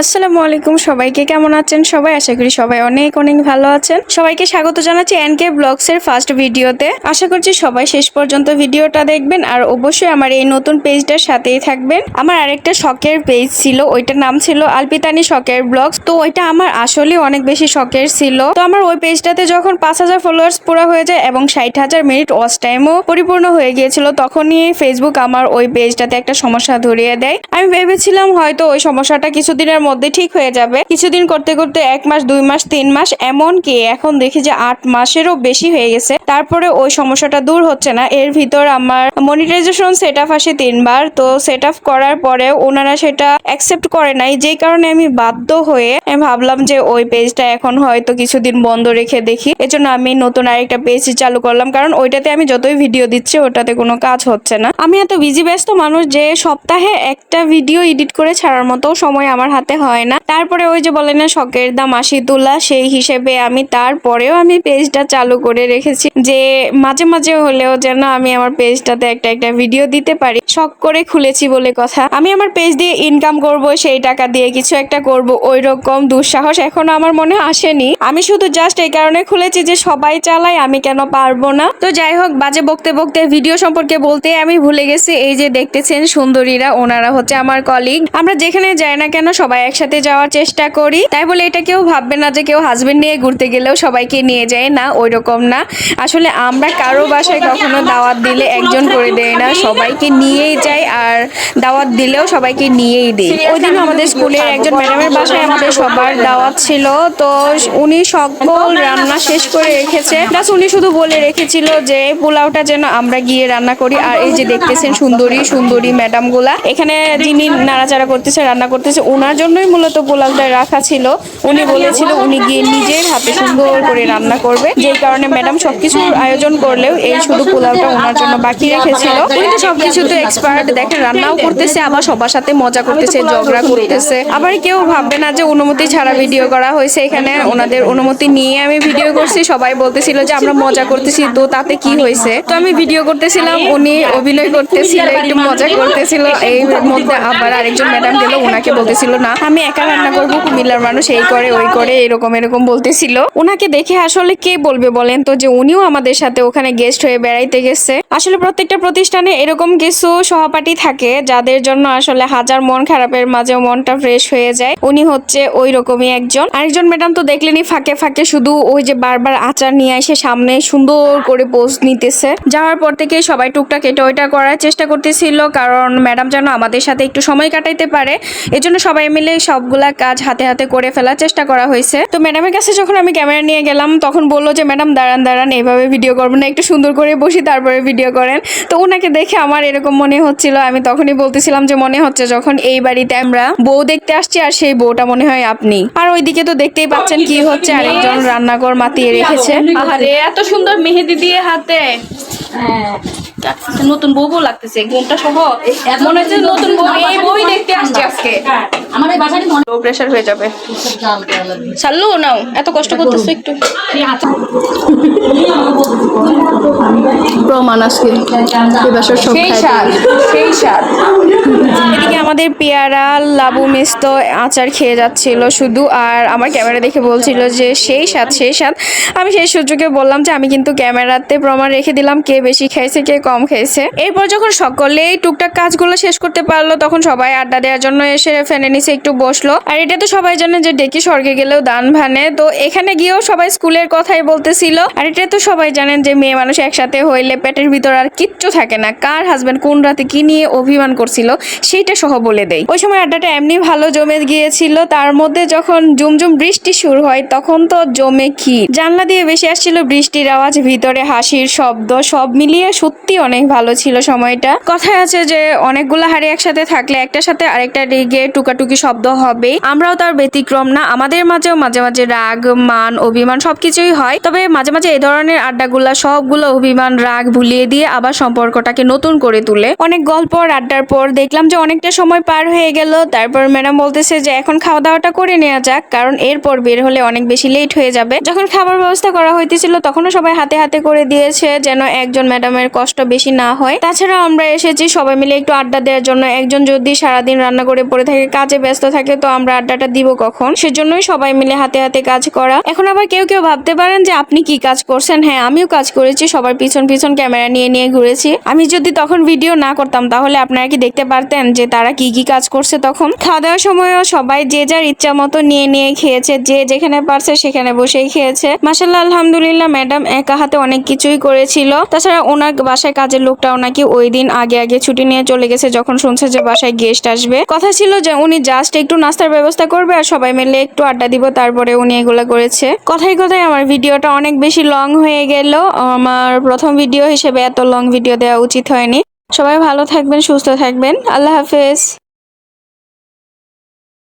আসসালামু আলাইকুম, সবাইকে কেমন আছেন? সবাই আশা করি সবাই অনেক অনেক ভালো আছেন। সবাইকে স্বাগত জানাচ্ছি এনকে ব্লগস এর ফার্স্ট ভিডিওতে আশা করছি সবাই শেষ পর্যন্ত ভিডিওটা দেখবেন আর অবশ্যই আমার এই নতুন পেজটার সাথেই থাকবেন। আমার আরেকটা শখের পেজ ছিল, ওইটার নাম ছিল আলপিতানি শখের ব্লগস তো ওইটা আমার আসলে অনেক বেশি শখের ছিল। তো আমার ওই পেজটাতে যখন পাঁচ হাজার ফলোয়ার্স পুরো হয়ে যায় এবং ষাট হাজার মিনিট ওয়াচ টাইমও পরিপূর্ণ হয়ে গিয়েছিল, তখনই ফেসবুক আমার ওই পেজটাতে একটা সমস্যা ধরিয়ে দেয়। আমি ভেবেছিলাম হয়তো ওই সমস্যাটা কিছুদিনের মধ্যে ঠিক হয়ে যাবে। কিছুদিন করতে করতে এক মাস, দুই মাস, তিন মাস এমন কি এখন দেখি যে আট মাসেরও বেশি হয়ে গেছে। তারপরে ওই সমস্যাটা দূর হচ্ছে না। এর ভিতর আমার মনিটাইজেশন সেট আপ আসে তিনবার। তো সেট আপ করার পরেও ওনারা সেটা অ্যাকসেপ্ট করে নাই। যেই কারণে আমি বাধ্য হয়ে আমি ভাবলাম যে ওই পেজটা এখন হয়তো কিছুদিন বন্ধ রেখে দেখি। এজন্য আমি নতুন আরেকটা পেজ চালু করলাম। কারণ ওইটাতে আমি যতই ভিডিও দিচ্ছি, ওটাতে কোনো কাজ হচ্ছে না। আমি এত বিজি ব্যস্ত মানুষ যে সপ্তাহে একটা ভিডিও এডিট করে ছাড়ার মতো সময় আমার হাতে হয় না। তারপরে ওই যে বলে না, শখের দাম আশি তোলা, সেই হিসেবে আমি তারপরেও আমি পেজটা চালু করে রেখেছি। যে মাঝে মাঝে হলেও যেন আমি আমার পেজটাতে একটা একটা ভিডিও দিতে পারি। শখ করে খুলেছি বলে কথা। আমি আমার পেজ দিয়ে ইনকাম করব, সেই টাকা দিয়ে কিছু একটা করব ওই রকম দুঃসাহস এখনও আমার মনে আসেনি। আমি শুধু জাস্ট এই কারণে খুলেছি যে সবাই চালায়, আমি কেন পারব না? তো যাই হোক, বাজে বকতে বকতে ভিডিও সম্পর্কে বলতে আমি ভুলে গেছি। এই যে দেখতেছেন সুন্দরীরা, ওনারা হচ্ছে আমার কলিগ আমরা যেখানে যাই না কেন সবাই একসাথে যাওয়ার চেষ্টা করি। তাই বলে এটা কেউ ভাববে না যে কেউ হাজবেন্ড নিয়ে ঘুরতে গেলেও সবাইকে নিয়ে যায়। না ওই রকম না। আসলে আমরা কারও বাসায় কখনো দাওয়াত দিলে একজন করে দেয় না। সবাইকে নিয়েই যাই আর দাওয়াত দিলেও সবাইকে নিয়েই দিই ওই দিন আমাদের স্কুলের একজন ম্যাডামের বাসায় আমাদের সবার দাওয়াত ছিল। তো উনি সকল রান্না শেষ করে রেখেছে। প্লাস উনি শুধু বলে রেখেছিল যে, পোলাওটা যেন আমরা গিয়ে রান্না করি। আর এই যে দেখতেছেন সুন্দরী সুন্দরী ম্যাডামগুলা এখানে যিনি নাড়াচাড়া করতেছে, রান্না করতেছে ওনার জন্যই মূলত পোলাওটা রাখা ছিল। উনি বলেছিল উনি গিয়ে নিজের হাতে সুন্দর করে রান্না করবে। যেই কারণে ম্যাডাম সবকিছুর আয়োজন করলেও এই শুধু পোলাওটা ওনার জন্য বাকি রেখেছিল। উনি তো সবকিছুতে এক্সপার্ট দেখেন রান্নাও করতেছে আবার সবার সাথে মজা করতেছে ঝগড়া করতেছে। আবার কেউ ভাববে না যে অনুমতি ছাড়া ভিডিও করা হয়েছে। এখানে ওনাদের অনুমতি নিয়ে আমি ভিডিও করছি। সবাই বলতেছিল যে আমরা মজা করতেছি। তো তাতে কি হয়েছে? তো আমি ভিডিও করতেছিলাম উনি অভিনয় করতেছিল একটু মজা করতেছিল। এই মধ্যে আবার আরেকজন ম্যাডাম গেল ওনাকে বলতেছিল না আমি একা রান্না করব, কুমিল্লার মানুষ এই করে, ওই করে, এরকম এরকম বলতেছিল। ওনাকে দেখে আসলে কে বলবে বলেন তো, যে উনিও আমাদের সাথে ওখানে গেস্ট হয়ে বেড়াইতে গেছে। আসলে প্রত্যেকটা প্রতিষ্ঠানে এরকম কিছু সহপাঠী থাকে, যাদের জন্য আসলে হাজার মন খারাপের মাঝেও মনটা ফ্রেশ হয়ে যায়। উনি হচ্ছে ওই রকমই একজন। আরেকজন ম্যাডাম তো দেখলেনি ফাঁকে ফাঁকে শুধু ওই যে বারবার আচার নিয়ে এসে সামনে সুন্দর করে পোজ নিতেছে। যাওয়ার পর থেকে সবাই টুকটাক এটা ওইটা করার চেষ্টা করতেছিল, কারণ ম্যাডাম যেন আমাদের সাথে একটু সময় কাটাইতে পারে। এজন্য সবাই মিলে সবগুলা কাজ হাতে হাতে করে ফেলার চেষ্টা করা হয়েছে। তো ম্যাডামের কাছে যখন আমি ক্যামেরা নিয়ে গেলাম তখন বলল যে ম্যাডাম দাঁড়ান দাঁড়ান এইভাবে ভিডিও করবেন না একটু সুন্দর করে বসি তারপরে ভিডিও করেন। তো ওনাকে দেখে আমার এরকম মনে হচ্ছিল। আমি তখনই বলতেছিলাম যে মনে হচ্ছে যখন এই বাড়িতে আমরা বউ দেখতে আসছি আর সেই বউটা মনে হয় আপনি। আর ওইদিকে তো দেখতেই পাচ্ছেন কি হচ্ছে আরেকজন রান্নাঘর মাতিয়ে রেখেছে। আরে এত সুন্দর মেহেদি দিয়ে হাতে। লাগতেছে, নতুন বউ বউ লাগতেছে ঘুমটা সহ। মনে হচ্ছে নতুন বউ এই বই দেখতে আসছে আজকে। আমার এই বাসাটি মনে লো প্রেশার হয়ে যাবে। সাল্লু নাও এত কষ্ট করতেছো একটু। প্রমাণ আজকে এবার সব সেই স্বাদ সেই স্বাদ। এদিকে আমাদের পেয়ারা লাবু মিস্ত আচার খেয়ে যাচ্ছিল শুধু আর আমার ক্যামেরা দেখে বলছিল যে সেই স্বাদ সেই স্বাদ। আমি সেই সূর্যকে বললাম যে আমি কিন্তু ক্যামেরাতে প্রমাণ রেখে দিলাম কে বেশি খাইছে কে কম খাইছে। এরপর যখন সকলেই টুকটাক কাজগুলো শেষ করতে পারল তখন সবাই আড্ডা দেওয়ার জন্য এসে ফ্যানের নিচে একটু বসল। আর এটা তো সবাই জানে যে ডেকে স্বর্গে গেলেও দান ভানে। তো এখানে গিয়েও সবাই স্কুলের কথাই বলতেছিল। আর এটা তো সবাই জানেন যে মেয়ে মানুষ একসাথে হইলে পেটের ভিতর আর কিচ্ছু থাকে না। কার হাজবেন্ড কোন রাতে কি নিয়ে অভিমান করছিল, সেইটা সহ বলে দেয় ওই সময় আড্ডাটা এমনি ভালো জমে গিয়েছিল। তার মধ্যে যখন জুমজুম বৃষ্টি শুরু হয়, তখন তো জমে কি জানলা দিয়ে বেশি আসছিল বৃষ্টির আওয়াজ, ভিতরে হাসির শব্দ, সব মিলিয়ে সত্যি অনেক ভালো ছিল সময়টা। কথায় আছে যে, অনেকগুলো হাড়ি একসাথে থাকলে একটার সাথে আরেকটা রেগে টুকাটুকি শব্দ হবে আমরাও তার ব্যতিক্রম না, আমাদের মাঝেও মাঝে মাঝে রাগ, মান, অভিমান সবকিছুই হয়। তবে মাঝে মাঝে এই ধরনের আড্ডাগুলা, সবগুলো অভিমান, রাগ ভুলিয়ে দিয়ে আবার সম্পর্কটাকে নতুন করে তুলে। অনেক গল্প আর আড্ডার পর দেখলাম যে অনেকটা সময় পার হয়ে গেল। তারপর ম্যাডাম বলতেছে যে, এখন খাওয়া দাওয়াটা করে নেওয়া যাক, কারণ এরপর বের হলে অনেক বেশি লেট হয়ে যাবে। যখন খাবার ব্যবস্থা করা হইতেছিল, তখনও সবাই হাতে হাতে করে দিয়েছে যেন একজন ম্যাডামের কষ্ট বেশি না হয়। তাছাড়া আমরা এসেছি সবাই মিলে একটু আড্ডা দেওয়ার জন্য। একজন যদি সারাদিন রান্না করে পড়ে থাকে, কাজে ব্যস্ত থাকে, তো আমরা আড্ডাটা দিব কখন? সেজন্যই সবাই মিলে হাতে হাতে কাজ করা। এখন আবার কেউ কেউ ভাবতে পারেন যে, আপনি কি কাজ করছেন? হ্যাঁ আমিও কাজ করেছি। সবার পিছন পিছন ক্যামেরা নিয়ে নিয়ে ঘুরেছি। আমি যদি তখন ভিডিও না করতাম, তাহলে আপনারা কি দেখতে পারতেন যে তারা কি কি কাজ করছে তখন? খাওয়া দাওয়ার সময়ও সবাই যে যার ইচ্ছা মতো নিয়ে নিয়ে খেয়েছে, যে যেখানে পারছে সেখানে বসেই খেয়েছে। মাসাল্লাহ আলহামদুলিল্লাহ ম্যাডাম একা হাতে অনেক কিছুই করেছিল। তাছাড়া ওনার বাসায় কাজের লোকটাও নাকি ওই দিন আগে আগে ছুটি নিয়ে চলে গেছে, যখন শুনছে যে বাসায় গেস্ট আসবে। কথা ছিল যে উনি জাস্ট একটু নাস্তার ব্যবস্থা করবে আর সবাই মিলে একটু আড্ডা দিব, তারপরে উনি এগুলা করেছে। কথায় কথায় আমার ভিডিওটা অনেক বেশি লং হয়ে গেল। আমার প্রথম ভিডিও হিসেবে এত লং ভিডিও দেওয়া উচিত হয়নি। সবাই ভালো থাকবেন সুস্থ থাকবেন। আল্লাহ হাফেজ।